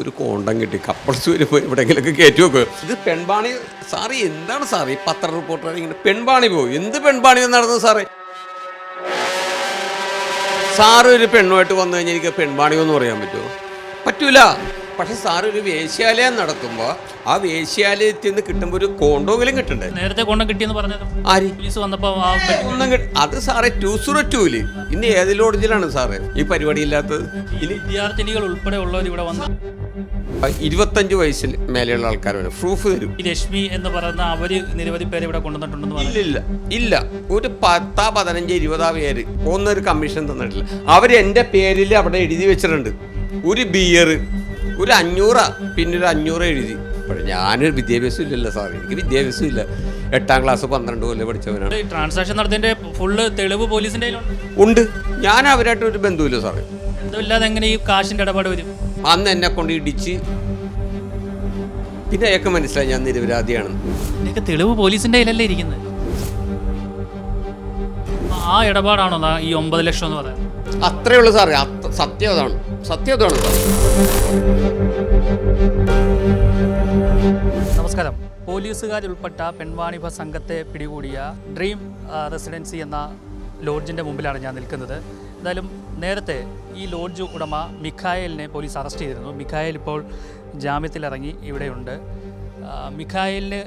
ഒരു കോണ്ടം കിട്ടി. കപ്പിൾസ് വരുമ്പോൾ എവിടെയെങ്കിലൊക്കെ കയറ്റി വെക്കുക ഇത് പെൺപാണി സാറി എന്താണ് സാറി പത്ര റിപ്പോർട്ടർ ഇങ്ങനെ പെൺപാണി പോകും എന്ത് പെൺപാണി നടന്നു സാറേ? സാറ് ഒരു പെണ്ണുമായിട്ട് വന്നു കഴിഞ്ഞാൽ എനിക്ക് പെൺപാണിയോ എന്ന് പറയാൻ പറ്റുമോ? പറ്റൂല. പക്ഷെ സാറ് ഒരു വേശ്യാലയം നടത്തുമ്പോൾ ആ വേശ്യാലയത്തിൽ നിന്ന് കിട്ടുമ്പോൾ ഒരു കോണ്ടോങ്കിലും കിട്ടണ്ടേ? നേരത്തെ കോണ്ടം കിട്ടിയെന്ന് പറഞ്ഞത് ആര്? പോലീസ് വന്നപ്പോൾ ഒന്നും അത് സാറേ ടു സീറോ ടൂൽ ഇന്ന് ഏത് ലോഡ്ജിലാണ് സാറേ ഈ പരിപാടി ഇല്ലാത്തത്? ഇനി വിദ്യാർത്ഥിനികൾ ഉൾപ്പെടെ ഉള്ളവർ ഇവിടെ വന്ന് ഇരുപത്തഞ്ച് വയസ്സിൽ മേലെയുള്ള ആൾക്കാർ വരും പ്രൂഫ് തരും. ഈ രശ്മി എന്ന് പറയുന്ന അവർ നിരവധി പേര് ഇവിടെ കൊണ്ടുവന്നിട്ടുണ്ടെന്ന് പറഞ്ഞു ഇല്ല ഇല്ല. ഒരു പത്താ പതിനഞ്ച് ഇരുപതാ പേര് ഒന്നൊരു കമ്മീഷൻ തന്നിട്ടില്ല. അവർ എന്റെ പേരിൽ അവിടെ എഴുതി വെച്ചിട്ടുണ്ട്. ഒരു ബിയർ ഒരു അഞ്ഞൂറാ പിന്നെ ഒരു അഞ്ഞൂറ് എഴുതി. പക്ഷേ ഞാനൊരു വിദ്യാഭ്യാസം ഇല്ലല്ലോ സാർ എനിക്ക് വിദ്യാഭ്യാസം ഇല്ല. എട്ടാം ക്ലാസ് പന്ത്രണ്ട് കൊല്ലം പഠിച്ചവനാണ്. ഈ ട്രാൻസാക്ഷൻ നടത്തിയതിന്റെ ഫുള്ള് തെളിവ് പോലീസിന്റെ കയ്യിലുണ്ട്? ഉണ്ട്. ഞാൻ അവരായിട്ട് ഒരു ബന്ധുവില്ല സാറേ. എന്തുമില്ലാതെ എങ്ങനെ ഈ കാശിന്റെ ഇടപാട് വരും? അന്ന് എന്നെ കൊണ്ട് ഇടിച്ച് പിന്നെ അയാൾക്ക് മനസ്സിലായി ഞാൻ നിരപരാധിയാണെന്ന് ഇതിനൊക്കെ തെളിവ് പോലീസിന്റെ കയ്യിലല്ലേ ഇരിക്കുന്നത്? ആ ഇടപാടാണോ ദാ ഈ ഒമ്പത് ലക്ഷം എന്ന് പറയുന്നത്? അത്രേ ഉള്ളൂ സാറേ അത്ര സത്യം അതാണ്. സത്യം അതാണ്. സാർ നമസ്കാരം. പോലീസുകാരുൾപ്പെട്ട പെൺവാണിഭ സംഘത്തെ പിടികൂടിയ ഡ്രീം ആ, റെസിഡൻസി എന്ന ലോഡ്ജിന്റെ മുമ്പിലാണ് ഞാൻ നിൽക്കുന്നത്. എന്തായാലും നേരത്തെ ഈ ലോഡ്ജ് ഉടമ മിഖായലിനെ പോലീസ് അറസ്റ്റ് ചെയ്തിരുന്നു. മിഖായൽ ഇപ്പോൾ ജാമ്യത്തിലിറങ്ങി ഇവിടെയുണ്ട്. മിഖായലിന്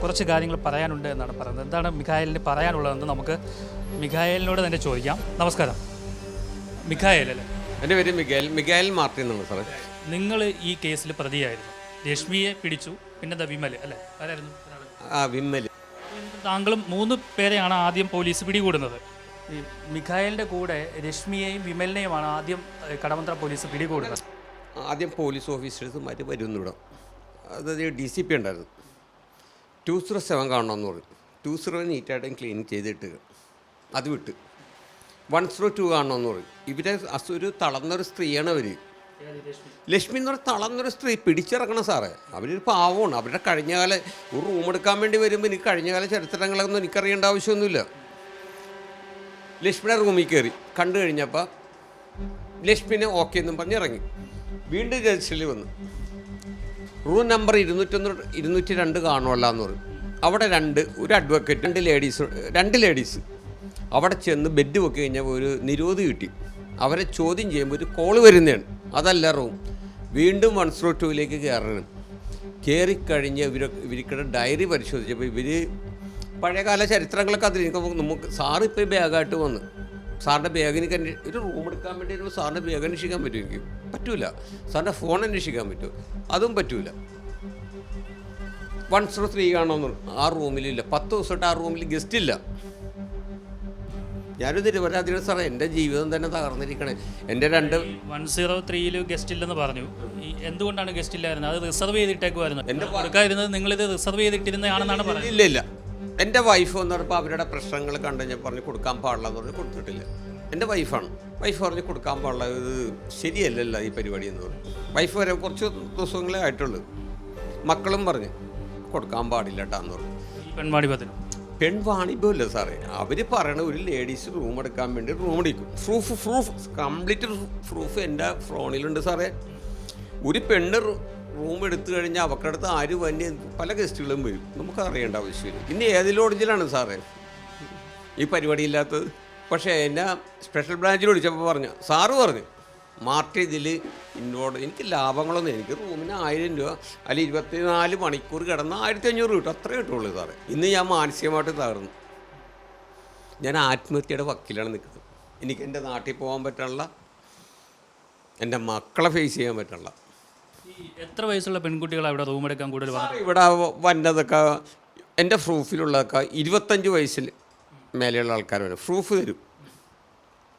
കുറച്ച് കാര്യങ്ങൾ പറയാനുണ്ട് എന്നാണ് പറയുന്നത്. എന്താണ് മിഖായലിന് പറയാനുള്ളതെന്ന് നമുക്ക് മിഖായലിനോട് തന്നെ ചോദിക്കാം. നമസ്കാരം. മിഖായൽ അല്ലേ? എന്റെ പേര് മിഖായൽ മിഖായൽ മാർട്ടിൻ എന്നാണ് സാറേ. നിങ്ങൾ ഈ കേസിൽ പ്രതിയായിരുന്നു. രശ്മിയെ പിടിച്ചു പിന്നെ ദ വിമൽ അല്ലേ? ആരായിരുന്നു? ആ വിമ്മൽ താങ്കളും മൂന്ന് പേരെയാണ് ആദ്യം പോലീസ് പിടികൂടുന്നത്. ഈ മിഖായലിന്റെ കൂടെ രശ്മിയെയും വിമലിനെയുമാണ് ആദ്യം കടമന്ത്ര പോലീസ് പിടികൂടുന്നത്. ആദ്യം പോലീസ് ഓഫീസേഴ്സുമാർ മാറ്റി ഇവിടെ. അതായത് ഡി സി പി ഉണ്ടായിരുന്നു. ടു സീറോ സെവൻ കാണണമെന്ന് പറഞ്ഞു. ടു സീറോ നീറ്റായിട്ടും ക്ലീൻ ചെയ്തിട്ട് അത് വിട്ട്. വൺ സീറോ ടു കാണണമെന്ന് പറയും ഇവരെ അസുര ഒരു തളർന്നൊരു സ്ത്രീയാണ് അവർ ലക്ഷ്മി എന്ന് പറഞ്ഞാൽ തളർന്നൊരു സ്ത്രീ പിടിച്ചിറക്കണം സാറേ. അവരൊരു പാവമാണ്. അവരുടെ കഴിഞ്ഞകാല ഒരു റൂം എടുക്കാൻ വേണ്ടി വരുമ്പോൾ എനിക്ക് കഴിഞ്ഞകാല ചരിത്രങ്ങളൊന്നും എനിക്കറിയേണ്ട ആവശ്യമൊന്നുമില്ല. ലക്ഷ്മിയുടെ റൂമിൽ കയറി. കണ്ടു കഴിഞ്ഞപ്പോൾ ലക്ഷ്മിനെ ഓക്കെ എന്നും പറഞ്ഞ് ഇറങ്ങി. വീണ്ടും രജിസ്റ്ററിൽ വന്നു. റൂം നമ്പർ ഇരുന്നൂറ്റൊന്ന് ഇരുന്നൂറ്റി രണ്ട് കാണുമല്ല എന്ന് പറയും അവിടെ രണ്ട് ഒരു അഡ്വക്കേറ്റ് രണ്ട് ലേഡീസ് രണ്ട് ലേഡീസ് അവിടെ ചെന്ന് ബെഡ് വെക്കി കഴിഞ്ഞാൽ ഒരു നിരോധി കിട്ടി. അവരെ ചോദ്യം ചെയ്യുമ്പോൾ ഒരു കോൾ വരുന്നതാണ്. അതല്ല റൂം വീണ്ടും വൺ സീറോ ടൂവിലേക്ക് കയറണം. കയറിക്കഴിഞ്ഞ് ഇവരൊക്കെ ഇവർക്കിടെ ഡയറി പരിശോധിച്ചപ്പോൾ ഇവർ പഴയകാല ചരിത്രങ്ങളൊക്കെ അതിൽ എനിക്ക് നമുക്ക് സാറ് ഇപ്പോൾ ബാഗായിട്ട് വന്ന് സാറിന്റെ ബാഗ് എനിക്ക് ഒരു റൂം എടുക്കാൻ വേണ്ടി വരുമ്പോൾ സാറിന്റെ ബാഗ് അന്വേഷിക്കാൻ പറ്റും എനിക്ക് പറ്റൂല. സാറിന്റെ ഫോൺ അന്വേഷിക്കാൻ പറ്റും. അതും പറ്റൂല. വൺ സീറോ ത്രീ ആണോന്ന് ആ റൂമിലില്ല പത്ത് ദിവസമായിട്ട് ആ റൂമിൽ ഗസ്റ്റ് ഇല്ല. ഞാനൊരു നിരപരാധിയാണ് സാറേ എന്റെ ജീവിതം തന്നെ തകർന്നിരിക്കണേ. എന്റെ രണ്ട് വൺ സീറോ ത്രീയിൽ ഗസ്റ്റ് ഇല്ലെന്ന് പറഞ്ഞു. എന്തുകൊണ്ടാണ് ഗസ്റ്റ് ഇല്ലായിരുന്നത്? അത് റിസർവ് ചെയ്തിട്ടേക്കുമായിരുന്നു എന്റെ നിങ്ങൾ നിങ്ങളിത് റിസർവ് ചെയ്തിട്ടിരുന്നതാണെന്നാണ് പറഞ്ഞത്. ഇല്ല ഇല്ല. എന്റെ വൈഫ് എന്ന് പറഞ്ഞപ്പോൾ അവരുടെ പ്രശ്നങ്ങൾ കണ്ടു ഞാൻ പറഞ്ഞ് കൊടുക്കാൻ പാടില്ല എന്ന് പറഞ്ഞ് കൊടുത്തിട്ടില്ല. എന്റെ വൈഫാണ് വൈഫ് പറഞ്ഞ് കൊടുക്കാൻ പാടില്ല ഇത് ശരിയല്ലല്ല ഈ പരിപാടി എന്ന് പറഞ്ഞു. വൈഫ് വരെ കുറച്ച് ദിവസങ്ങളേ ആയിട്ടുള്ളൂ. മക്കളും പറഞ്ഞ് കൊടുക്കാൻ പാടില്ല കേട്ടാന്ന് പറഞ്ഞു. പെൺവാണിഭത്തിന് പെൺവാണിഭമല്ല സാറേ. അവർ പറയണ ഒരു ലേഡീസ് റൂം എടുക്കാൻ വേണ്ടി റൂം എടുക്കും. പ്രൂഫ് പ്രൂഫ് കംപ്ലീറ്റ് പ്രൂഫ് എന്റെ ഫോണിലുണ്ട് സാറേ. ഒരു പെണ്ണ് റൂം എടുത്തു കഴിഞ്ഞാൽ അവക്കടുത്ത് ആര് വന്യ പല ഗസ്റ്റുകളും വരും. നമുക്ക് അറിയേണ്ട ആവശ്യമില്ല. ഇനി ഏത് ലോഡ്ജിലാണ് സാറേ? ഈ പരിപാടി ഇല്ലാത്തത് പക്ഷേ എന്നെ സ്പെഷ്യൽ ബ്രാഞ്ചിൽ വിളിച്ചപ്പോൾ പറഞ്ഞു സാറ് പറഞ്ഞു മാർട്ട് ഇതിൽ ഇന്നോട് എനിക്ക് ലാഭങ്ങളൊന്നും എനിക്ക് റൂമിന് ആയിരം രൂപ അല്ല ഇരുപത്തിനാല് മണിക്കൂർ കിടന്ന് ആയിരത്തി അഞ്ഞൂറ് കിട്ടും. അത്രേ കിട്ടുള്ളൂ സാറേ. ഇന്ന് ഞാൻ മാനസികമായിട്ട് തകർന്നു. ഞാൻ ആത്മഹത്യയുടെ വക്കിലാണ് നിൽക്കുന്നത്. എനിക്ക് എന്റെ നാട്ടിൽ പോകാൻ പറ്റാനുള്ള എന്റെ മക്കളെ ഫേസ് ചെയ്യാൻ പറ്റാനുള്ള എത്ര വയസ്സുള്ള പെൺകുട്ടികളാണ് ഇവിടെ റൂം എടുക്കാൻ കൂടുതൽ ഇവിടെ വന്നതൊക്കെ എന്റെ പ്രൂഫിലുള്ളതൊക്കെ ഇരുപത്തഞ്ച് വയസ്സിൽ മേലെയുള്ള ആൾക്കാർ വരും പ്രൂഫ് തരും.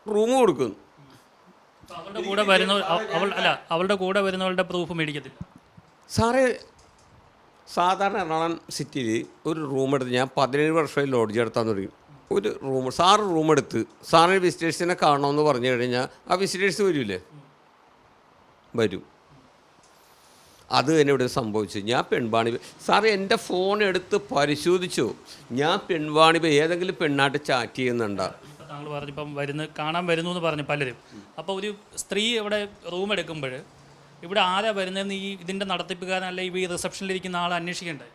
റൂം കൊടുക്കുന്നു. അവളുടെ കൂടെ വരുന്ന അവൾ അല്ല അവളുടെ കൂടെ വരുന്നവളുടെ പ്രൂഫ് മേടിക്കത്തില്ല. സാറേ സാധാരണ എറണാകുളം സിറ്റിയിൽ ഒരു റൂം എടുത്ത് ഞാൻ പതിനേഴ് വർഷമായി ലോഡ്ജ് എടുത്താൻ തുടങ്ങി. ഒരു റൂം സാറ് റൂം എടുത്ത് സാറിന് വിസിറ്റേഴ്സിനെ കാണണമെന്ന് പറഞ്ഞു കഴിഞ്ഞാൽ ആ വിസിറ്റേഴ്സ് വരില്ലേ വരും. അത് തന്നെ ഇവിടെ സംഭവിച്ചു. ഞാൻ പെൺവാണിഭ സാറേ എന്റെ ഫോൺ എടുത്ത് പരിശോധിച്ചു. ഞാൻ പെൺവാണിഭ ഏതെങ്കിലും പെണ്ണായിട്ട് ചാറ്റ് ചെയ്യുന്നുണ്ടോ? താങ്കൾ പറഞ്ഞിപ്പം വരുന്ന കാണാൻ വരുന്നു എന്ന് പറഞ്ഞു പലരും. അപ്പോൾ ഒരു സ്ത്രീ ഇവിടെ റൂം എടുക്കുമ്പോൾ ഇവിടെ ആരാ വരുന്നതെന്ന് ഈ ഇതിന്റെ നടത്തിപ്പുകാരൻ അല്ലെങ്കിൽ ഈ റിസപ്ഷനിലിരിക്കുന്ന ആൾ അന്വേഷിക്കണ്ടേ?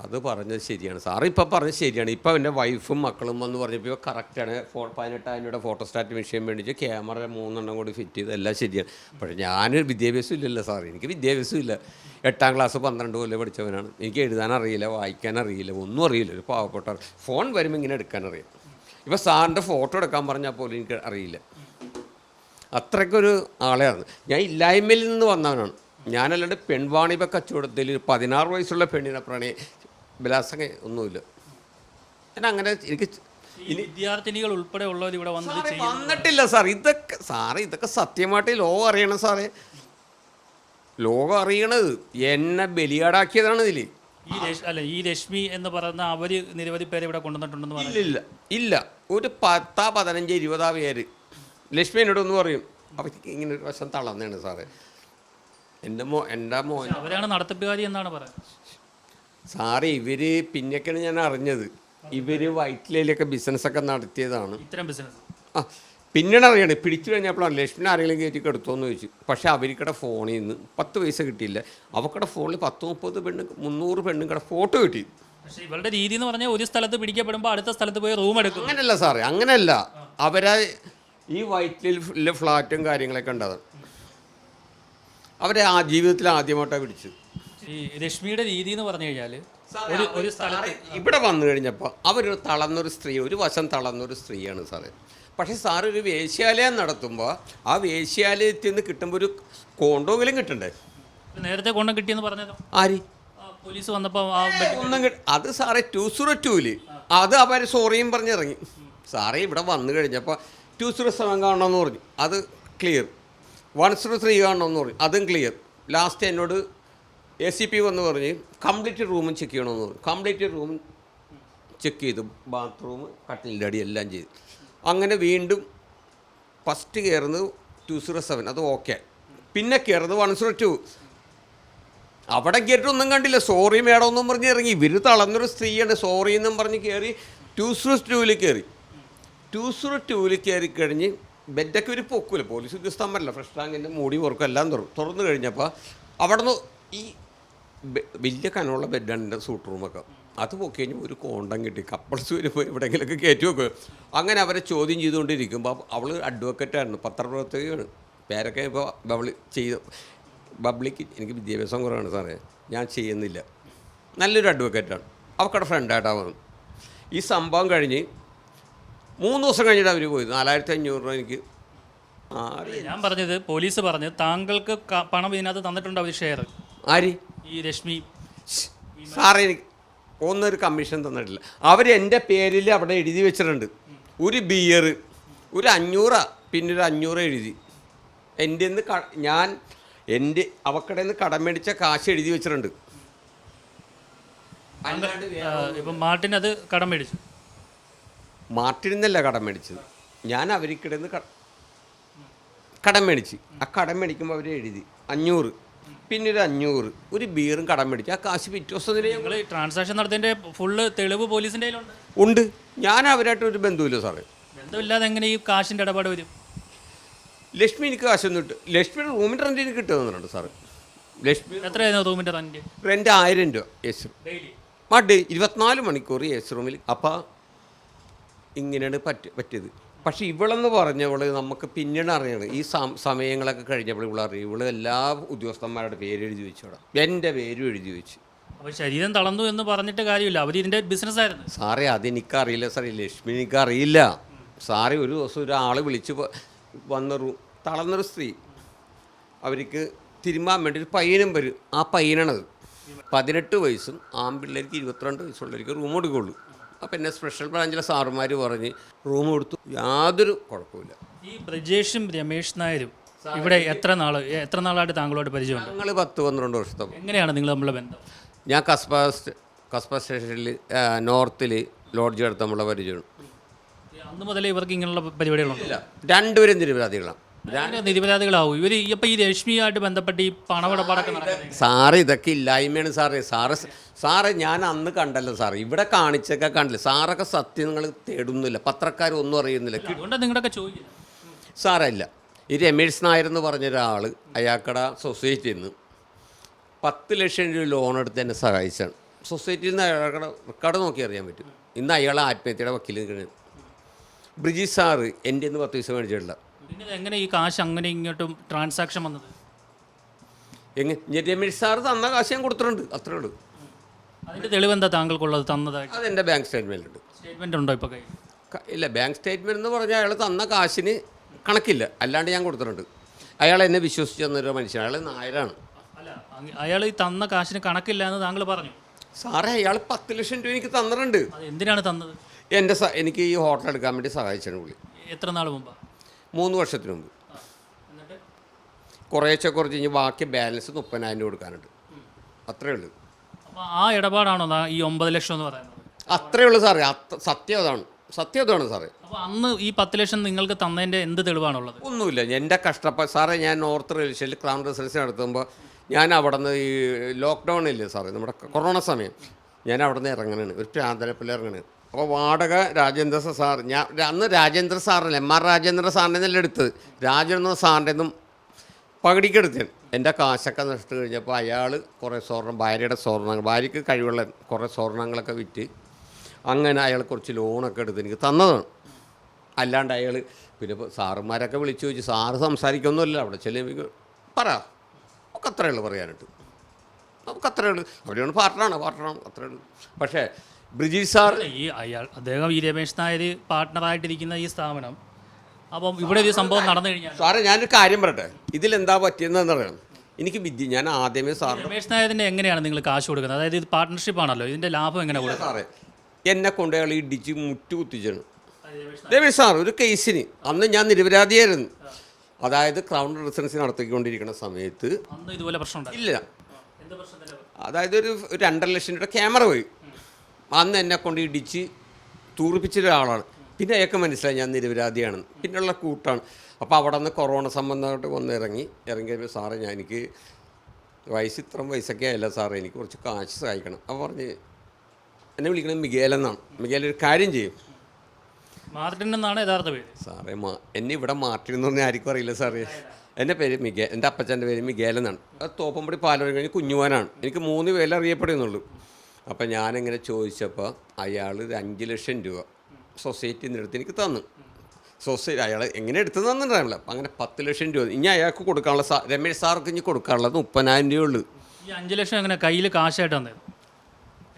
അത് പറഞ്ഞത് ശരിയാണ്. സാർ ഇപ്പം പറഞ്ഞത് ശരിയാണ്. ഇപ്പം എന്റെ വൈഫും മക്കളും വന്ന് പറഞ്ഞപ്പോൾ കറക്റ്റാണ് ഫോ പതിനെട്ടായിരം ഫോട്ടോസ്റ്റാറ്റ് മെഷീൻ മേടിച്ച് ക്യാമറ മൂന്നെണ്ണം കൂടി ഫിറ്റ് ചെയ്ത് എല്ലാം ശരിയാണ്. പക്ഷേ ഞാൻ വിദ്യാഭ്യാസം ഇല്ലല്ലോ സാർ എനിക്ക് വിദ്യാഭ്യാസം ഇല്ല. എട്ടാം ക്ലാസ് പന്ത്രണ്ട് കൊല്ലം പഠിച്ചവനാണ്. എനിക്ക് എഴുതാൻ അറിയില്ല വായിക്കാൻ അറിയില്ല ഒന്നും അറിയില്ല. ഒരു പാവപ്പെട്ട ഫോൺ വരുമ്പോൾ ഇങ്ങനെ എടുക്കാൻ അറിയാം. ഇപ്പോൾ സാറിന്റെ ഫോട്ടോ എടുക്കാൻ പറഞ്ഞാൽ പോലും എനിക്ക് അറിയില്ല. അത്രയ്ക്കൊരു ആളെയാണ് ഞാൻ ഇല്ലായ്മയിൽ നിന്ന് വന്നവനാണ്. ഞാനല്ലാണ്ട് പെൺവാണിപ കച്ചവടത്തിൽ പതിനാറ് വയസ്സുള്ള പെണ്ണിനെ പ്രണയ വിലാസങ്ങ ഒന്നുമില്ല. ഞാൻ അങ്ങനെ എനിക്ക് ഈ വിദ്യാർത്ഥിനികൾ ഉൾപ്പെടെ ഉള്ളവർ ഇവിടെ സാറേ, ചെയ്യും വന്നിട്ടില്ല സാർ ഇതൊക്കെ സാറേ ഇതൊക്കെ സത്യമായിട്ട് ലോകം അറിയണം സാറേ. ലോകം അറിയണത് എന്നെ ബലിയാടാക്കിയതാണ് ഇതിൽ ഈ രശ്- അല്ല ഈ രശ്മി എന്ന് പറയുന്ന അവർ നിരവധി പേരെ ഇവിടെ കൊണ്ടുവന്നിട്ടുണ്ടെന്ന് പറഞ്ഞു ഇല്ല ഇല്ല. ഒരു പത്താ പതിനഞ്ച് ഇരുപതാ പേര്. ലക്ഷ്മി എന്നോട് ഒന്ന് പറയും അവർക്ക് ഇങ്ങനെ ഒരു വശം തളർന്നാണ് സാറേ. എന്റെ മോ എന്റെ മോൻ അവരാണ് നടത്തിപ്പുകാരി എന്നാണ് പറയുന്നത്. സാറേ ഇവർ പിന്നെയൊക്കെയാണ് ഞാൻ അറിഞ്ഞത്. ഇവർ വൈറ്റിലയിലൊക്കെ ബിസിനസ്സൊക്കെ നടത്തിയതാണ്. ഇത്തരം ബിസിനസ് ആ പിന്നീട് അറിയണേ പിടിച്ചു കഴിഞ്ഞപ്പോഴാണ് ലക്ഷ്മി ആരെങ്കിലും കയറ്റി എടുത്തോന്ന് ചോദിച്ചു. പക്ഷേ അവർക്കടെ ഫോണിൽ നിന്ന് പത്ത് പൈസ കിട്ടിയില്ല. അവക്കടെ ഫോണിൽ പത്ത് മുപ്പത് പെണ്ണ് മുന്നൂറ് പെണ്ണുങ്ങളുടെ ഫോട്ടോ കിട്ടി. പക്ഷേ ഇവരുടെ രീതി എന്ന് പറഞ്ഞാൽ ഒരു സ്ഥലത്ത് പിടിക്കപ്പെടുമ്പോൾ അടുത്ത സ്ഥലത്ത് പോയി റൂം എടുക്കും. അങ്ങനെയല്ല സാറേ അങ്ങനെയല്ല അവരെ ഈ വൈറ്റിലെ ഫ്ലാറ്റും കാര്യങ്ങളൊക്കെ ഉണ്ടാകും അവരെ ആ ജീവിതത്തിൽ ആദ്യമായിട്ടാണ് പിടിച്ചത്. ഈ രശ്മിയുടെ രീതി എന്ന് പറഞ്ഞു കഴിഞ്ഞാൽ ഒരു ഒരു സ്ഥലത്ത് ഇവിടെ വന്നു കഴിഞ്ഞപ്പോൾ അവരൊരു തളർന്നൊരു സ്ത്രീ ഒരു വശം തളർന്നൊരു സ്ത്രീയാണ് സാറേ. പക്ഷേ സാർ ഒരു വേശ്യാലയം നടത്തുമ്പോൾ ആ വേശ്യാലയത്തിൽ നിന്ന് കിട്ടുമ്പോൾ ഒരു കോണ്ടോങ്കിലും കിട്ടണ്ടേ? നേരത്തെ കോണ്ടം കിട്ടിയെന്ന് പറഞ്ഞു ആര്? പോലീസ് വന്നപ്പോൾ ആ ബെഡ് ഒന്നും കിട്ട അത് സാറേ ടു സീറോ ടൂൽ അത് അവർ സോറിയും പറഞ്ഞിറങ്ങി സാറേ ഇവിടെ വന്നു കഴിഞ്ഞപ്പോൾ ടു സീറോ സെവൻ കാണണമെന്ന് പറഞ്ഞു. അത് ക്ലിയർ വൺ സീറോ ത്രീ കാണണമെന്ന് പറഞ്ഞു. അതും ക്ലിയർ ലാസ്റ്റ് എന്നോട് എ സി പി വന്ന് പറഞ്ഞ് കംപ്ലീറ്റ് റൂമും ചെക്ക് ചെയ്യണമെന്ന് പറഞ്ഞു. കംപ്ലീറ്റ് റൂം ചെക്ക് ചെയ്തു. ബാത്റൂം കട്ടിലിന്റെ അടി എല്ലാം ചെയ്തു. അങ്ങനെ വീണ്ടും ഫസ്റ്റ് കയറുന്നത് ടു സീറോ സെവൻ അത് ഓക്കെ പിന്നെ കയറുന്നത് വൺ സീറോ ടു അവിടെ കയറ്റൊന്നും കണ്ടില്ല. സോറി മേഡം ഒന്നും പറഞ്ഞ് ഇറങ്ങി. ഇവർ തളർന്നൊരു സ്ത്രീയാണ്. സോറി എന്നും പറഞ്ഞ് കയറി ടു സീറോ ടൂവിൽ കയറി ടു സീറോ ടൂവിൽ കയറി കഴിഞ്ഞ് ബെഡൊക്കെ ഒരു പൊക്കൂല. പോലീസ് ഉദ്യോഗസ്ഥന്മാരല്ല. ഫ്രഷ് ടാങ്കിന്റെ മൂടി ഓർക്കും എല്ലാം തുറന്നു. തുറന്നു കഴിഞ്ഞപ്പോൾ അവിടെ നിന്ന് ഈ വലിയ കനമുള്ള ബെഡാണ് എന്റെ സൂട്ട് റൂമൊക്കെ. അത് പൊക്കി കഴിഞ്ഞാൽ ഒരു കോണ്ടം കിട്ടി. കപ്പിൾസ് വരുമ്പോൾ എവിടെയെങ്കിലുമൊക്കെ കയറ്റി വെക്കും. അങ്ങനെ അവരെ ചോദ്യം ചെയ്തുകൊണ്ടിരിക്കുമ്പോൾ അവൾ അഡ്വക്കറ്റായിരുന്നു പത്രപ്രവർത്തകയാണ്. പേരൊക്കെ ഇപ്പോൾ അവൾ ചെയ്ത് പബ്ലിക് എനിക്ക് വിദ്യാഭ്യാസം കുറവാണ് സാറേ. ഞാൻ ചെയ്യുന്നില്ല. നല്ലൊരു അഡ്വക്കേറ്റാണ് അവക്കടെ ഫ്രണ്ടായിട്ടാണ് വന്നു. ഈ സംഭവം കഴിഞ്ഞ് മൂന്ന് ദിവസം കഴിഞ്ഞിട്ട് അവർ പോയി. നാലായിരത്തി അഞ്ഞൂറ് രൂപ എനിക്ക്. ഞാൻ പറഞ്ഞത് പോലീസ് പറഞ്ഞ് താങ്കൾക്ക് പണം ഇതിനകത്ത് തന്നിട്ടുണ്ട് അവർ ഷെയർ ആര്? ഈ രശ്മി. സാറേ എനിക്ക് ഒന്നൊരു കമ്മീഷൻ തന്നിട്ടില്ല. അവർ എന്റെ പേരിൽ അവിടെ എഴുതി വെച്ചിട്ടുണ്ട്. ഒരു ബിയർ ഒരു അഞ്ഞൂറ പിന്നെ ഒരു അഞ്ഞൂറ് എഴുതി. എന്റെ നിന്ന് ക ഞാൻ എന്റെ അവക്കടെ നിന്ന് കടം മേടിച്ച കാശ് എഴുതി വെച്ചിട്ടുണ്ട്. അല്ലാണ്ട് വേ- ഇപ്പം മാർട്ടിൻ അത് കടം മേടിച്ചു. മാർട്ടിൽ നിന്നല്ല കടം മേടിച്ചത്. ഞാൻ അവർക്കിടെ നിന്ന് ക- കടം മേടിച്ച്. ആ കടം മേടിക്കുമ്പോൾ അവർ എഴുതി. അഞ്ഞൂറ്. പിന്നെ ഒരു അഞ്ഞൂറ് ഒരു ബീറും കടം മേടിച്ചു ആ കാശ് പിറ്റേ ദിവസം തന്നെ നിങ്ങൾ ട്രാൻസാക്ഷൻ നടത്തിയതിന്റെ ഫുള്ള് തെളിവ് കയ്യിലുണ്ട്. ഉണ്ട്. ഞാൻ അവരായിട്ട് ഒരു ബന്ധുവില്ല സാറേ. ബന്ധമില്ലാതെ എങ്ങനെ ഈ കാശിന്റെ ഇടപാട് വരും? ലക്ഷ്മി എനിക്ക് കാശൊന്നും ഇട്ട് ലക്ഷ്മിയുടെ റൂമിന്റെ റെന്റ് എനിക്ക് കിട്ടുന്നുണ്ട് സാറ്. ലക്ഷ്മി എത്രയായിരുന്നു റൂമിന്റെ റെന്റ് റെന്റ് ആയിരം രൂപ എസ് ഡെയിലി ആ ഡേ ഇരുപത്തിനാല് മണിക്കൂർ എസ് റൂമിൽ അപ്പം ഇങ്ങനെയാണ് പറ്റ പറ്റിയത്. പക്ഷേ ഇവളെന്ന് പറഞ്ഞവൾ നമുക്ക് പിന്നീട് അറിയണം. ഈ സമയങ്ങളൊക്കെ കഴിഞ്ഞപ്പോൾ ഇവൾ അറിയും. ഇവൾ എല്ലാ ഉദ്യോഗസ്ഥന്മാരുടെ പേര് എഴുതി വെച്ചോടാ എന്റെ പേരും എഴുതി വെച്ചു. അപ്പോൾ ശരീരം തളർന്നു എന്ന് പറഞ്ഞിട്ട് കാര്യമില്ല. അവർ ഇതിന്റെ ബിസിനസ് ആയിരുന്നു. സാറേ അതെനിക്കറിയില്ല സാറേ. ലക്ഷ്മി എനിക്കറിയില്ല. സാറേ ഒരു ദിവസം ഒരാൾ വിളിച്ച് വന്നൊരു തളർന്നൊരു സ്ത്രീ. അവർക്ക് തിരുമാൻ വേണ്ടി ഒരു പയ്യനും വരും. ആ പയ്യനാണത്. പതിനെട്ട് വയസ്സും ആൺപിള്ളേർക്ക് ഇരുപത്തിരണ്ട് വയസ്സുള്ളവർക്ക് റൂം കൊടുക്കുള്ളൂ അപ്പം എന്നെ സ്പെഷ്യൽ ബ്രാഞ്ചിലെ സാറുമാർ പറഞ്ഞ് റൂം കൊടുത്തു. യാതൊരു കുഴപ്പമില്ല ഈ ബ്രജേഷും രമേഷ് നായരും ഇവിടെ എത്ര നാൾ എത്ര നാളായിട്ട് താങ്കളോട് പരിചയമുണ്ട്? ഞങ്ങൾ പത്ത് പന്ത്രണ്ട് വർഷത്തെ എങ്ങനെയാണ് നിങ്ങൾ തമ്മിലുള്ള ബന്ധം? ഞാൻ കസ്ബ കസ്ബ സ്റ്റേഷനിൽ നോർത്തിൽ ലോഡ്ജ് എടുത്ത് നമ്മളെ പരിചയമാണ്. അന്ന് മുതലേ ഇവർക്ക് ഇങ്ങനെയുള്ള പരിപാടികളുണ്ട്? ഇല്ല രണ്ടുപേരും നിരപരാധികളാണ്. നിരപരാധികളാവും. ഇവർ ഇപ്പം ഈ രശ്മിയായിട്ട് ബന്ധപ്പെട്ട് ഈ പണമിടപാടൊക്കെ നടക്കുന്നത് സാറ് ഇതൊക്കെ ഇല്ലായ്മയാണ് സാറേ. സാറ് സാറെ ഞാൻ അന്ന് കണ്ടല്ലോ സാർ ഇവിടെ കാണിച്ചൊക്കെ കണ്ടില്ല? സാറൊക്കെ സത്യം നിങ്ങൾ തേടുന്നില്ല. പത്രക്കാരൊന്നും അറിയുന്നില്ല. അതുകൊണ്ട് നിങ്ങളുടെയൊക്കെ ചോദിക്കില്ല സാറല്ല ഈ രമേഷ് നായർ എന്ന് പറഞ്ഞ ഒരാൾ അയാക്കട സൊസൈറ്റിയിൽ നിന്ന് പത്ത് ലക്ഷം രൂപ ലോൺ എടുത്ത് എന്നെ സഹായിച്ചാണ്. സൊസൈറ്റിയിൽ നിന്ന് അയാളുടെ റെക്കോർഡ് നോക്കി അറിയാൻ പറ്റും. ഇന്ന് അയാൾ ആത്മഹത്യയുടെ വക്കീൽ കഴിഞ്ഞു ബ്രിജി സാറ് എന്റെ നിന്ന് പത്ത് പൈസ മേടിച്ചിട്ടില്ല. പിന്നെ എങ്ങനെ ഈ കാശ് അങ്ങനെ ഇങ്ങോട്ടും ട്രാൻസാക്ഷൻ വന്നത്? എങ്ങനെ രമേഷ് സാർ തന്ന കാശ് ഞാൻ കൊടുത്തിട്ടുണ്ട്. അത്രേ ഉള്ളൂ. അതിന്റെ തെളിവ് എന്താ താങ്കൾക്കുള്ളത് തന്നതായിട്ട്? അതെന്റെ ബാങ്ക് സ്റ്റേറ്റ്മെന്റിലുണ്ട് സ്റ്റേറ്റ്മെന്റ് ഉണ്ടോ ഇപ്പൊ കയ്യിൽ? ക- ഇല്ല ബാങ്ക് സ്റ്റേറ്റ്മെന്റ് എന്ന് പറഞ്ഞാൽ അയാൾ തന്ന കാശിന് കണക്കില്ല. അല്ലാണ്ട് ഞാൻ കൊടുത്തിട്ടുണ്ട്. അയാൾ എന്നെ വിശ്വസിച്ച് തന്നൊരു മനുഷ്യൻ. അയാൾ നായരാണ്. അല്ല അയാൾ ഈ തന്ന കാശിന് കണക്കില്ല എന്ന് താങ്കൾ പറഞ്ഞു. സാറേ അയാൾ പത്ത് ലക്ഷം രൂപ എനിക്ക് തന്നിട്ടുണ്ട്. അത് എന്തിനാണ് തന്നത്? എന്റെ സ- എനിക്ക് ഈ ഹോട്ടൽ എടുക്കാൻ വേണ്ടി സഹായിച്ചാണ് പുള്ളി. എത്ര നാൾ മുമ്പാ? മൂന്ന് വർഷത്തിന് മുമ്പ്. എന്നിട്ട്? കുറേശ്ശെ കുറച്ച് കഴിഞ്ഞ് ബാക്കി ബാലൻസ് മുപ്പതിനായിരം രൂപ കൊടുക്കാനുണ്ട്. അത്രേ ഉള്ളൂ. ആ ഇടപാടാണോ ഈ ഒമ്പത് ലക്ഷം എന്ന് പറയുന്നത്? അത്രേ ഉള്ളൂ സാറേ. സത്യം അതാണ്. സത്യം അതാണ് സാറേ. അന്ന് ഈ പത്ത് ലക്ഷം നിങ്ങൾക്ക് തന്നതിന്റെ എന്ത് തെളിവാണുള്ളത്? ഒന്നുമില്ല. എന്റെ കഷ്ടപ്പാട് സാറേ ഞാൻ നോർത്ത് റെയിൽവേയിൽ ക്രൗൺ റെസിഡൻസി നടത്തുമ്പോൾ ഞാൻ അവിടെ നിന്ന് ഈ ലോക്ക്ഡൗൺ ഇല്ലേ സാറേ നമ്മുടെ കൊറോണ സമയം. ഞാൻ അവിടെ നിന്ന് ഇറങ്ങണാണ്. ഒരു പ്രാന്തരപ്പിൽ ഇറങ്ങണത് അപ്പോൾ വാടക രാജേന്ദ്ര സാർ. ഞാൻ അന്ന് രാജേന്ദ്ര സാറിന് എം ആർ രാജേന്ദ്ര സാറിന്റെ നല്ല എടുത്തത് രാജേന്ദ്ര സാറിന്റെ നിന്നും പകുതിക്കെടുത്തത് എന്റെ കാശൊക്കെ നഷ്ടം കഴിഞ്ഞപ്പോൾ അയാൾ കുറേ സ്വർണം ഭാര്യയുടെ സ്വർണങ്ങൾ ഭാര്യയ്ക്ക് കഴിവുള്ള കുറേ സ്വർണങ്ങളൊക്കെ വിറ്റ് അങ്ങനെ അയാൾ കുറച്ച് ലോണൊക്കെ എടുത്ത് എനിക്ക് തന്നതാണ്. അല്ലാണ്ട് അയാൾ പിന്നെ സാറുമാരൊക്കെ വിളിച്ചു ചോദിച്ചു സാറ് സംസാരിക്കൊന്നുമില്ല അവിടെ ചെല്ലുമ്പോൾ പറ. ഒക്കെ അത്രയേ ഉള്ളൂ പറയാനായിട്ട്. നമുക്ക് അത്രയേ ഉള്ളൂ. അവരോട് പാർട്ടറാണ് പാർട്ടറാണ് അത്രയേ ഉള്ളൂ. പക്ഷേ ബ്രിജീഷ് സാർ ഈ അയാൾ അദ്ദേഹം ഈ രമേശ് നായർ പാർട്ട്ണറായിട്ടിരിക്കുന്ന ഈ സ്ഥാപനം. അപ്പം ഇവിടെ ഒരു സംഭവം നടന്നു കഴിഞ്ഞാൽ സാറേ ഞാനൊരു കാര്യം പറയട്ടെ. ഇതിലെന്താ പറ്റിയതെന്ന് അറിയണം. എനിക്ക് വിദ്യ ഞാൻ ആദ്യമേ സാർ രമേശ് നായരിനെ എങ്ങനെയാണ് നിങ്ങൾ കാശ് കൊടുക്കുന്നത്? അതായത് ഇത് പാർട്ട്ണർഷിപ്പ് ആണല്ലോ. ഇതിന്റെ ലാഭം എങ്ങനെ കൊടുക്കുക സാറേ എന്നെ കൊണ്ട് അയാൾ ഇടിച്ച് മുറ്റു കുത്തിച്ചാണ് രമേശ് സാർ ഒരു കേസിന് അന്ന് ഞാൻ നിരപരാധിയായിരുന്നു. അതായത് ക്രൗൺ റെസിഡൻസി നടത്തിക്കൊണ്ടിരിക്കുന്ന സമയത്ത് അന്ന് ഇതുപോലെ പ്രശ്നം ഇല്ല. അതായത് ഒരു ഒരു രണ്ടര ലക്ഷം രൂപയുടെ ക്യാമറ പോയി. അന്ന് എന്നെ കൊണ്ട് ഇടിച്ച് തൂറിപ്പിച്ച ഒരാളാണ് പിന്നെ അയാൾക്ക് മനസ്സിലായി ഞാൻ നിരപരാധിയാണെന്ന്. പിന്നെയുള്ള കൂട്ടാണ്. അപ്പോൾ അവിടെ നിന്ന് കൊറോണ സംബന്ധമായിട്ട് വന്ന് ഇറങ്ങി. ഇറങ്ങിയപ്പോൾ സാറേ ഞാൻ എനിക്ക് വയസ്സ് ഇത്രയും വയസ്സൊക്കെ ആയില്ല സാറേ. എനിക്ക് കുറച്ച് കാശ് സഹായിക്കണം. അപ്പോൾ പറഞ്ഞ് എന്നെ വിളിക്കണത് മികേലെന്നാണ് മിഗേൽ ഒരു കാര്യം ചെയ്യും. മാർട്ടിൻ എന്നാണ് യഥാർത്ഥ പേര്? സാറേ മാ എന്നെ ഇവിടെ മാർട്ടിൻ എന്ന് പറഞ്ഞാൽ ആർക്കും അറിയില്ല സാറേ. എന്റെ പേര് മികേ എന്റെ അപ്പച്ചന്റെ പേര് മികേലെന്നാണ് അത് തോപ്പമ്പടി പാലോട് കഴിഞ്ഞ് കുഞ്ഞുവാനാണ്. എനിക്ക് മൂന്ന് പേരിൽ അറിയപ്പെടുന്നുള്ളൂ. അപ്പം ഞാനിങ്ങനെ ചോദിച്ചപ്പോൾ അയാൾ ഒരു അഞ്ച് ലക്ഷം രൂപ സൊസൈറ്റിയിൽ നിന്ന് എടുത്ത് എനിക്ക് തന്നു. സൊസൈറ്റി അയാൾ എങ്ങനെ എടുത്തു തന്നിട്ടുണ്ടാവില്ല അപ്പം അങ്ങനെ പത്ത് ലക്ഷം രൂപ ഇനി അയാൾക്ക് കൊടുക്കാനുള്ള സാ രമേശ് സാർക്ക് ഇനി കൊടുക്കാനുള്ളത് മുപ്പതിനായിരം രൂപ ഉള്ളൂ. ഈ അഞ്ച് ലക്ഷം എങ്ങനെ കയ്യിൽ കാശായിട്ട് തന്നത്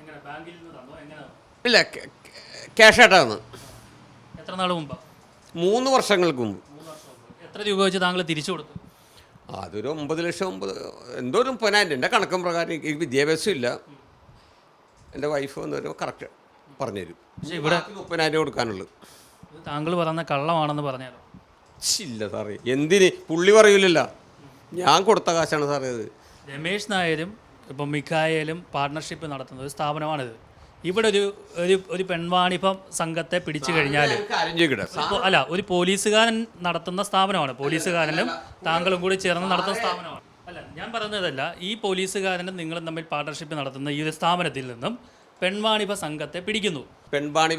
എങ്ങനെ ബാങ്കിൽ നിന്ന് തന്നോ? എങ്ങനെ ഇല്ല ക്യാഷായിട്ടാണ് എത്ര നാൾ മുമ്പ്? മൂന്ന് വർഷങ്ങൾക്ക് മുമ്പ്. മുമ്പ്. എത്ര രൂപ വെച്ച് താങ്കൾ തിരിച്ചു കൊടുത്തു? അതൊരു ഒമ്പത് ലക്ഷം ഒമ്പത് എന്തോ ഒരു മുപ്പതിനായിരം എന്റെ കണക്കും പ്രകാരം എനിക്ക് വിദ്യാഭ്യാസം ഇല്ല. എന്റെ വൈഫ് വന്നൊരു കറക്റ്റ് പറഞ്ഞുതരും. പക്ഷേ ഇവിടെ മുപ്പതിനായിരം കൊടുക്കാനുള്ളൂ ഇത് താങ്കൾ പറഞ്ഞ കള്ളമാണെന്ന് പറഞ്ഞാലോ? ഇല്ല സാറേ എന്തിന്? പുള്ളി പറയൂലല്ലോ. ഞാൻ കൊടുത്ത കാശാണ് സാറേ ഇത്. രമേശ് നായരും ഇപ്പം മിഖായലും പാർട്ട്ണർഷിപ്പ് നടത്തുന്ന ഒരു സ്ഥാപനമാണിത്. ഇവിടെ ഒരു ഒരു ഒരു പെൺവാണിഭം സംഘത്തെ പിടിച്ചു കഴിഞ്ഞാൽ കാര്യം അല്ല ഒരു പോലീസുകാരൻ നടത്തുന്ന സ്ഥാപനമാണ്. പോലീസുകാരനും താങ്കളും കൂടി ചേർന്ന് നടത്തുന്ന സ്ഥാപനമാണ്. അല്ല ഞാൻ പറഞ്ഞതല്ല ഈ പോലീസുകാരനും നിങ്ങളും തമ്മിൽ പാർട്ണർഷിപ്പ് നടത്തുന്ന ഈ ഒരു സ്ഥാപനത്തിൽ നിന്നും പെൺവാണിഭ സംഘത്തെ പിടിക്കുന്നു. പെൺപാണി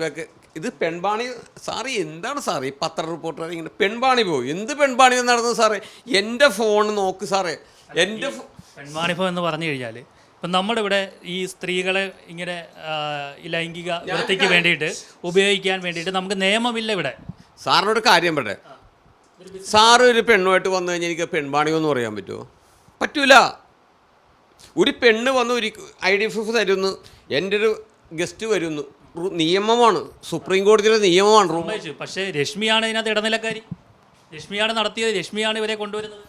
ഇത് പെൺവാണി സാറി എന്താണ് സാറേ ഈ പത്ര റിപ്പോർട്ടർ ഇങ്ങനെ പെൺപാണി പോയി? എന്ത് പെൺപാണി നടന്നത് സാറേ? എന്റെ ഫോൺ നോക്ക് സാറേ. എന്റെ ഫോ- പെൺവാണിഭം എന്ന് പറഞ്ഞു കഴിഞ്ഞാൽ ഇപ്പം നമ്മുടെ ഇവിടെ ഈ സ്ത്രീകളെ ഇങ്ങനെ ആ, ഈ ലൈംഗിക വൃത്തിക്ക് വേണ്ടിയിട്ട് ഉപയോഗിക്കാൻ വേണ്ടിയിട്ട് നമുക്ക് നിയമമില്ല ഇവിടെ. സാറിനോട് കാര്യം പറയട്ടെ. സാറ് ഒരു പെണ്ണുമായിട്ട് വന്നു കഴിഞ്ഞാൽ എനിക്ക് പെൺപാണിയെന്ന് പറയാൻ പറ്റുമോ? പറ്റൂല. ഒരു പെണ്ണ് വന്ന് ഒരു ഐ ഡി എഫ് തരുന്നു. എന്റെ ഒരു ഗസ്റ്റ് വരുന്നു. നിയമമാണ്. സുപ്രീം കോടതിയുടെ നിയമമാണ്. റൂം പക്ഷേ രശ്മിയാണ് ഇതിനകത്ത് ഇടനിലക്കാരി. രശ്മിയാണ് നടത്തിയത്. രശ്മിയാണ് ഇവരെ കൊണ്ടുവരുന്നത്.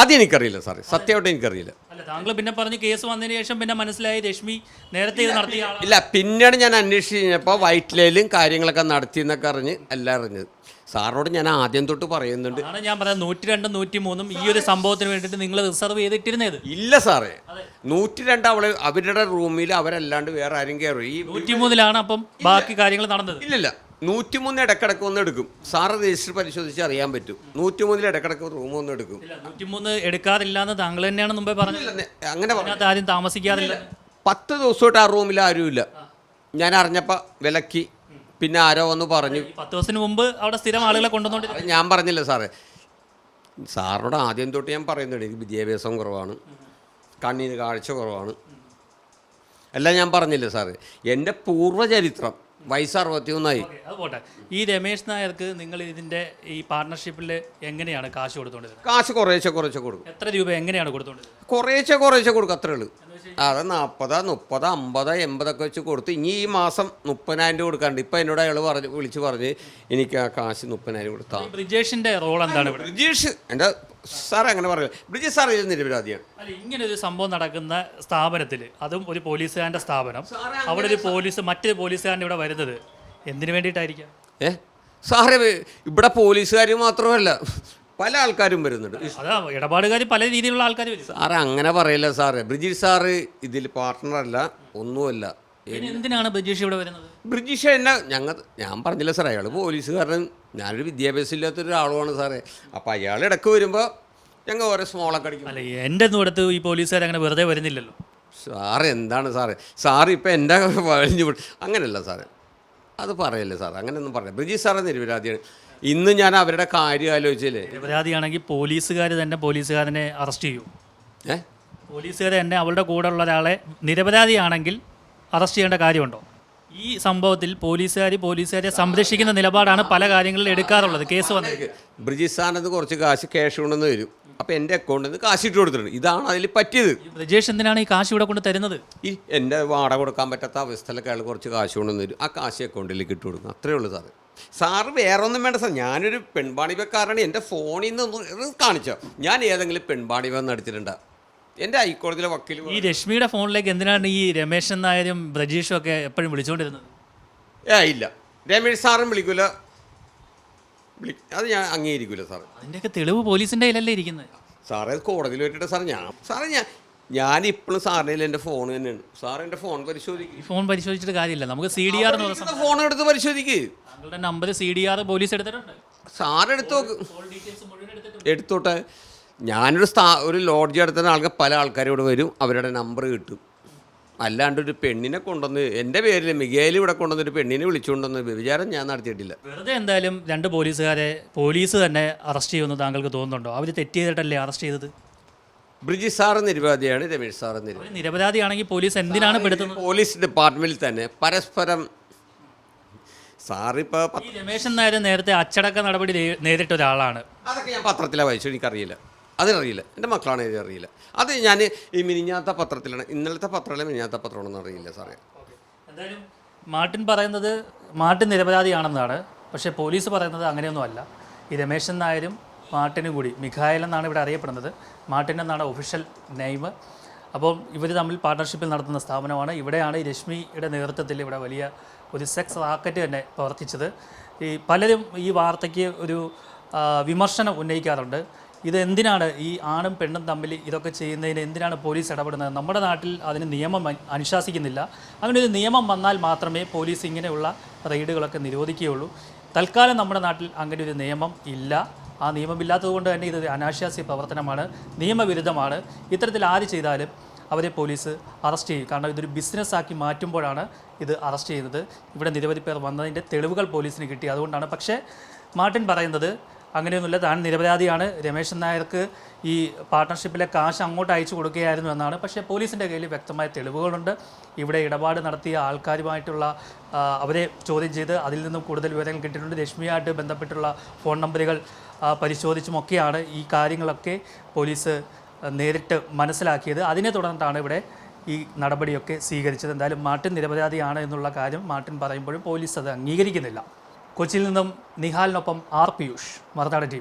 അതെനിക്കറിയില്ല സാറേ സത്യമായിട്ട് എനിക്കറിയില്ല. അല്ല താങ്കൾ പിന്നെ പറഞ്ഞ് കേസ് വന്നതിന് ശേഷം പിന്നെ മനസ്സിലായി രശ്മി നേരത്തെ ഇത് നടത്തിയ ഇല്ല പിന്നീട് ഞാൻ അന്വേഷിച്ച് കഴിഞ്ഞപ്പോൾ വൈറ്റിലയിലും കാര്യങ്ങളൊക്കെ നടത്തി എന്നൊക്കെ അറിഞ്ഞ് എല്ലാം അറിഞ്ഞത് സാറിനോട് ഞാൻ ആദ്യം തൊട്ട് പറയുന്നുണ്ട്. ഞാൻ പറയാം നൂറ്റി രണ്ടും നൂറ്റി മൂന്നും ഈ ഒരു സംഭവത്തിന് വേണ്ടിട്ട് നിങ്ങൾ റിസർവ് ചെയ്തിട്ടിരുന്നത്. ഇല്ല സാറേ. നൂറ്റി രണ്ട് അവൾ അവരുടെ റൂമിൽ അവരല്ലാണ്ട് വേറെ ആരും കയറും ഈ നൂറ്റി മൂന്നിലാണ് അപ്പം ബാക്കി കാര്യങ്ങൾ നടന്നത്. ഇല്ലില്ല നൂറ്റിമൂന്ന് ഇടക്കിടക്ക് ഒന്ന് എടുക്കും. സാറ് രജിസ്റ്റർ പരിശോധിച്ച് അറിയാൻ പറ്റും. നൂറ്റിമൂന്നിൽ ഇടക്കിടക്ക് റൂം ഒന്ന് എടുക്കും. ഇല്ല നൂറ്റിമൂന്ന് എടുക്കാറില്ല എന്ന് താങ്കൾ തന്നെയാണ് മുമ്പേ പറഞ്ഞത്. ഇല്ല, അങ്ങനെ പറഞ്ഞു അതിനകത്ത് താമസിക്കാറില്ല. പത്ത് ദിവസമായിട്ട് ആ റൂമിൽ ആരുമില്ല. ഞാൻ അറിഞ്ഞപ്പോൾ വിലക്കി പിന്നെ ആരോ വന്ന് പറഞ്ഞു. പത്ത് ദിവസത്തിന് മുമ്പ് അവിടെ സ്ഥിരം ആളുകളെ കൊണ്ടുവന്നോണ്ട് ഞാൻ പറഞ്ഞില്ല സാറേ. സാറിനോട് ആദ്യം തൊട്ട് ഞാൻ പറയുന്നുണ്ട് എനിക്ക് വിദ്യാഭ്യാസം കുറവാണ് കണ്ണിന് കാഴ്ച കുറവാണ്. എല്ലാം ഞാൻ പറഞ്ഞില്ല സാറ്. എന്റെ പൂർവചരിത്രം വയസ്സ് അറുപത്തിയൊന്നായി. ഒന്നായി അത് പോട്ടെ. ഈ രമേശ് നായർക്ക് നിങ്ങൾ ഇതിന്റെ ഈ പാർട്ണർഷിപ്പിൽ എങ്ങനെയാണ് കാശ് കൊടുത്തോണ്ടത് കാശ് കുറേശ്ശെ കുറേശ്ശെ കൊടുക്കും. എത്ര രൂപ എങ്ങനെയാണ് കൊടുത്തോണ്ടത് കുറേശ്ശെ കുറേശ്ശെ കൊടുക്കും അത്രേ ഉള്ളൂ. അത് നാൽപ്പത് മുപ്പത് അമ്പത് എൺപതൊക്കെ വെച്ച് കൊടുത്ത് ഇനി ഈ മാസം മുപ്പതിനായിരം രൂപ കൊടുക്കാണ്ട്. ഇപ്പം എന്നോട് അയാൾ പറഞ്ഞ് വിളിച്ച് പറഞ്ഞ് എനിക്ക് ആ കാശ് മുപ്പതിനായിരം കൊടുത്താൽ ബ്രിജേഷിന്റെ ബ്രിജേഷിന്റെ റോൾ എന്താണ് ഇവിടെ? ബ്രിജീഷ് എന്റെ സാർ അങ്ങനെ പറയില്ല. ബ്രിജേഷ് സാർ ഇത് നിരപരാധിയാണ്. അല്ല ഇങ്ങനെ ഒരു സംഭവം നടക്കുന്ന സ്ഥാപനത്തിൽ അതും ഒരു പോലീസുകാരന്റെ സ്ഥാപനം. അവിടെ ഒരു പോലീസ് മറ്റൊരു പോലീസുകാരന്റെ ഇവിടെ വരുന്നത്. എന്തിനു വേണ്ടിയിട്ടായിരിക്കാം? ഏ? സാറേ ഇവിടെ പോലീസുകാർ മാത്രമല്ല. പല ആൾക്കാരും വരുന്നുണ്ട്. അതാ ഇടപാടുകാർ പല രീതിയിലുള്ള ആൾക്കാർ വരും. സാറ് അങ്ങനെ പറയില്ല സാറ്. ബ്രിജീഷ് സാറ് ഇതിൽ പാർട്ട്ണറല്ല ഒന്നുമല്ല. പിന്നെ എന്തിനാണ് ബ്രിജീഷ് ഇവിടെ വരുന്നത്? ബ്രിജീഷ് എന്നെ ഞങ്ങൾ ഞാൻ പറഞ്ഞില്ല സാർ അയാൾ പോലീസുകാരൻ. ഞാനൊരു വിദ്യാഭ്യാസം ഇല്ലാത്തൊരാളുമാണ് സാറേ. അപ്പോൾ അയാൾ ഇടയ്ക്ക് വരുമ്പോൾ ഞങ്ങൾ ഓരോ സ്മോളൊക്കെ അടിക്കും. അല്ല എന്റെ ഒന്നും അടുത്ത് ഈ പോലീസുകാർ അങ്ങനെ വെറുതെ വരുന്നില്ലല്ലോ. സാറ് എന്താണ് സാറേ? സാറ് ഇപ്പം എന്റെ വഴിഞ്ഞു അങ്ങനെയല്ല സാറേ. അത് പറയല്ലേ സാർ അങ്ങനെയൊന്നും പറയാം ബ്രിജീഷ് സാറ് നിരപരാധിയാണ്. ഇന്ന് ഞാൻ അവരുടെ കാര്യം ആലോചിച്ചില്ലേ? നിരപരാധിയാണെങ്കിൽ പോലീസുകാർ തന്നെ പോലീസുകാരനെ അറസ്റ്റ് ചെയ്യൂ. ഏ? പോലീസുകാർ തന്നെ അവളുടെ കൂടെ ഉള്ള ഒരാളെ നിരപരാധിയാണെങ്കിൽ അറസ്റ്റ് ചെയ്യേണ്ട കാര്യമുണ്ടോ? ഈ സംഭവത്തിൽ പോലീസുകാർ പോലീസുകാരെ സംരക്ഷിക്കുന്ന നിലപാടാണ് പല കാര്യങ്ങളിലും എടുക്കാറുള്ളത്. കേസ് വന്നത്. ബ്രിജീഷ് സാറിനത് കുറച്ച് കാശ് ക്യാഷ് കൊണ്ടുവന്ന് വരും അപ്പോൾ എന്റെ അക്കൗണ്ടിൽ നിന്ന് കാശ് ഇട്ട് കൊടുത്തിട്ടുണ്ട്. ഇതാണ് അതിൽ പറ്റിയത്. ബ്രിജേഷ് എന്തിനാണ് ഈ കാശ് ഇവിടെ കൊണ്ട് തരുന്നത്? ഈ എന്റെ വാടക കൊടുക്കാൻ പറ്റാത്ത അവസ്ഥയിലൊക്കെ അയാൾ കുറച്ച് കാശ് കൊണ്ടുവന്ന് വരും ആ കാശ് അക്കൗണ്ടിലേക്ക് ഇട്ട് കൊടുക്കും. അത്രേ ഉള്ളൂ സാറ്. സാറ് വേറെ ഒന്നും വേണ്ട സാർ. ഞാനൊരു പെൺപാണിവക്കാരാണ് എന്റെ ഫോണിൽ നിന്ന് കാണിച്ചോ. ഞാൻ ഏതെങ്കിലും പെൺപാണിവ നടത്തിയിട്ടുണ്ടോ എന്റെ ഹൈക്കോടതിയിലെ വക്കീൽ ഈ രശ്മിയുടെ ഫോണിലേക്ക് എന്തിനാണ് ഈ രമേശൻ നായരും ബ്രജീഷും ഒക്കെ എപ്പോഴും വിളിച്ചുകൊണ്ടിരുന്നത് ഏ ഇല്ല. രമേഷ് സാറും വിളിക്കൂല. വിളി അത് ഞാൻ അംഗീകരിക്കൂല സാർ അതിന്റെയൊക്കെ തെളിവ് പോലീസിന്റെ കയ്യിലല്ലേ ഇരിക്കുന്നത്? സാറേ കോടതിയിൽ വെച്ചിട്ട് സാർ ഞാൻ സാറേ ഞാൻ ഞാൻ ഇപ്പോഴും എന്റെ എന്റെ ഫോൺ തന്നെയാണ്. സാർ എന്റെ ഫോൺ പരിശോധിക്കും. ഫോൺ പരിശോധിച്ചിട്ട് കാര്യമില്ല. നമുക്ക് സി ഡി ആർ ഫോൺ എടുത്ത് പരിശോധിക്ക്. താങ്കളുടെ number C D R police എടുത്തിട്ടുണ്ട്. നോക്ക്. മുഴുവൻ എടുത്തിട്ടുണ്ട്. എടുത്തോട്ടെ. ഞാനൊരു സ്ഥാ ഒരു ലോഡ്ജ് എടുത്തുന്ന ആൾക്ക് പല ആൾക്കാരും ഇവിടെ വരും. അവരുടെ നമ്പർ കിട്ടും. അല്ലാണ്ട് ഒരു പെണ്ണിനെ കൊണ്ടുവന്ന് എന്റെ പേരിൽ മികയിൽ ഇവിടെ കൊണ്ടുവന്ന് ഒരു പെണ്ണിനെ വിളിച്ചുകൊണ്ടുവന്ന് വിചാരം ഞാൻ നടത്തിയിട്ടില്ല. വെറുതെ എന്തായാലും രണ്ട് പോലീസുകാരെ പോലീസ് തന്നെ അറസ്റ്റ് ചെയ്യുമെന്ന് താങ്കൾക്ക് തോന്നുന്നുണ്ടോ? അവർ തെറ്റ് ചെയ്തിട്ടല്ലേ അറസ്റ്റ് ചെയ്തത്? ബ്രിജി സാർ നിരപരാധിയാണ് രമേഷ് സാർ നിരപരാധി നിരപരാധിയാണെങ്കിൽ പോലീസ് എന്തിനാണ് പെടുത്തുന്നത്? പോലീസ് ഡിപ്പാർട്ട്മെന്റിൽ തന്നെ പരസ്പരം സാറിപ്പോ രമേശൻ നായർ നേരത്തെ അച്ചടക്ക നടപടി നേരിട്ട ഒരാളാണ്. അതൊക്കെ ഞാൻ പത്രത്തിലാണ് വായിച്ചു എനിക്കറിയില്ല. അതിനറിയില്ല എന്റെ മക്കളാണ് അറിയില്ല അത് ഞാൻ ഈ മിനിഞ്ഞാത്ത പത്രത്തിലാണ് ഇന്നലത്തെ പത്രമല്ല മിനിഞ്ഞാത്ത പത്രമാണെന്ന് അറിയില്ല സാറേ. എന്തായാലും മാർട്ടിൻ പറയുന്നത് മാർട്ടിൻ നിരപരാധിയാണെന്നാണ് പക്ഷേ പോലീസ് പറയുന്നത് അങ്ങനെയൊന്നും അല്ല ഈ രമേശൻ നായരും മാർട്ടിനും കൂടി. മിഖായൽ എന്നാണ് ഇവിടെ അറിയപ്പെടുന്നത്. മാർട്ടിൻ എന്നാണ് ഒഫീഷ്യൽ നെയിം അപ്പോൾ ഇവർ തമ്മിൽ പാർട്ണർഷിപ്പിൽ നടത്തുന്ന സ്ഥാപനമാണ്. ഇവിടെയാണ് രശ്മിയുടെ നേതൃത്വത്തിൽ ഇവിടെ വലിയ ഒരു സെക്സ് റാക്കറ്റ് തന്നെ പ്രവർത്തിച്ചത്. ഈ പലരും ഈ വാർത്തയ്ക്ക് ഒരു വിമർശനം ഉന്നയിക്കാറുണ്ട്. ഇത് എന്തിനാണ് ഈ ആണും പെണ്ണും തമ്മിൽ ഇതൊക്കെ ചെയ്യുന്നതിന് എന്തിനാണ് പോലീസ് ഇടപെടുന്നത്? നമ്മുടെ നാട്ടിൽ അതിന് നിയമം അനുശാസിക്കുന്നില്ല. അങ്ങനെ ഒരു നിയമം വന്നാൽ മാത്രമേ പോലീസ് ഇങ്ങനെയുള്ള റെയ്ഡുകളൊക്കെ നിരോധിക്കുകയുള്ളൂ. തൽക്കാലം നമ്മുടെ നാട്ടിൽ അങ്ങനെ ഒരു നിയമം ഇല്ല. ആ നിയമമില്ലാത്തതുകൊണ്ട് തന്നെ ഇത് അനാശാസ്യ പ്രവർത്തനമാണ് നിയമവിരുദ്ധമാണ്. ഇത്തരത്തിൽ ആര് ചെയ്താലും അവരെ പോലീസ് അറസ്റ്റ് ചെയ്യും. കാരണം ഇതൊരു ബിസിനസ്സാക്കി മാറ്റുമ്പോഴാണ് ഇത് അറസ്റ്റ് ചെയ്യുന്നത്. ഇവിടെ നിരവധി പേർ വന്നതിന്റെ തെളിവുകൾ പോലീസിന് കിട്ടി. അതുകൊണ്ടാണ് പക്ഷേ മാർട്ടിൻ പറയുന്നത് അങ്ങനെയൊന്നുമില്ല. താൻ നിരപരാധിയാണ്. രമേശൻ നായർക്ക് ഈ പാർട്ട്ണർഷിപ്പിലെ കാശ് അങ്ങോട്ട് അയച്ചു കൊടുക്കുകയായിരുന്നു എന്നാണ്. പക്ഷേ പോലീസിന്റെ കയ്യിൽ വ്യക്തമായ തെളിവുകളുണ്ട്. ഇവിടെ ഇടപാട് നടത്തിയ ആൾക്കാരുമായിട്ടുള്ള അവരെ ചോദ്യം ചെയ്ത് അതിൽ നിന്നും കൂടുതൽ വിവരങ്ങൾ കിട്ടിയിട്ടുണ്ട്. രശ്മിയായിട്ട് ബന്ധപ്പെട്ടുള്ള ഫോൺ നമ്പറുകൾ പരിശോധിച്ചുമൊക്കെയാണ് ഈ കാര്യങ്ങളൊക്കെ പോലീസ് നേരിട്ട് മനസ്സിലാക്കിയത്. അതിനെ തുടർന്നിട്ടാണ് ഇവിടെ ഈ നടപടിയൊക്കെ സ്വീകരിച്ചത്. എന്തായാലും മാർട്ടിൻ നിരപരാധിയാണ് എന്നുള്ള കാര്യം മാർട്ടിൻ പറയുമ്പോഴും പോലീസ് അത് അംഗീകരിക്കുന്നില്ല. കൊച്ചിയിൽ നിന്നും നിഹാലിനൊപ്പം ആർ പിയൂഷ് മറുനാട് ടി